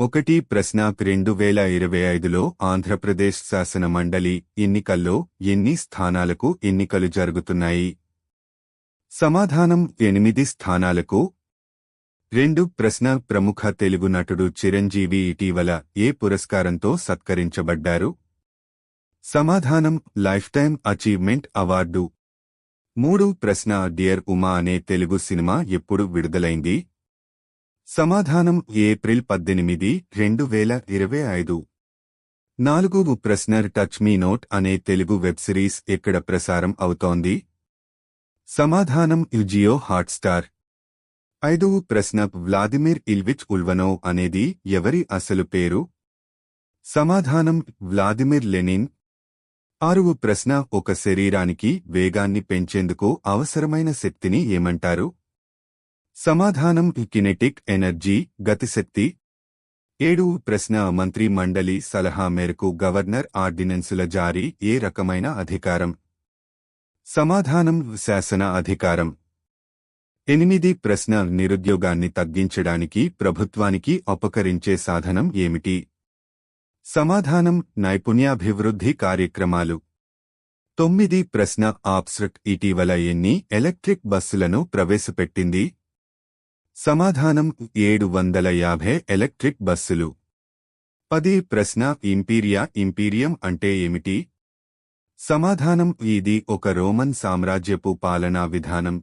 ఒకటి ప్రశ్న రెండు వేల ఇరవై ఐదులో ఆంధ్రప్రదేశ్ శాసన మండలి ఎన్నికల్లో ఎన్ని స్థానాలకు ఎన్నికలు జరుగుతున్నాయి? సమాధానం ఎనిమిది స్థానాలకు. రెండు ప్రశ్న ప్రముఖ తెలుగు నటుడు చిరంజీవి ఇటీవల ఏ పురస్కారంతో సత్కరించబడ్డారు? సమాధానం లైఫ్ టైం అచీవ్మెంట్ అవార్డు. మూడు ప్రశ్న డియర్ ఉమా అనే తెలుగు సినిమా ఎప్పుడు విడుదలైంది? సమాధానం ఏప్రిల్ పద్దెనిమిది రెండు వేల ఇరవై ఐదు. నాలుగు ప్రశ్నర్ టచ్ మీ నోట్ అనే తెలుగు వెబ్ సిరీస్ ఎక్కడ ప్రసారం అవుతోంది? సమాధానం జియో హాట్స్టార్. ఐదవ ప్రశ్న వ్లాదిమిర్ ఇల్విచ్ ఉల్వనోవ్ అనేది ఎవరి అసలు పేరు? సమాధానం వ్లాదిమిర్ లెనిన్. ఆరువు ప్రశ్న ఒక శరీరానికి వేగాన్ని పెంచేందుకు అవసరమైన శక్తిని ఏమంటారు? సమాధానం కినెటిక్ ఎనర్జీ గతిశక్తి. ఏడు ప్రశ్న మంత్రి మండలి సలహా మేరకు గవర్నర్ ఆర్డినెన్సుల జారీ ఏ రకమైన అధికారం? సమాధానం శాసన అధికారం. ఎనిమిది ప్రశ్న నిరుద్యోగాన్ని తగ్గించడానికి ప్రభుత్వానికి అపకరించే సాధనం ఏమిటి? సమాధానం నైపుణ్యాభివృద్ధి కార్యక్రమాలు. తొమ్మిది ప్రశ్న ఆప్స్రక్ ఇటీవల ఎన్ని ఎలక్ట్రిక్ బస్సులను ప్రవేశపెట్టింది? సమాధానం ఏడు వందల యాభై ఎలక్ట్రిక్ బస్సులు. పది ప్రశ్న ఇంపీరియా ఇంపీరియం అంటే ఏమిటి? సమాధానం ఇది ఒక రోమన్ సామ్రాజ్యపు పాలనా విధానం.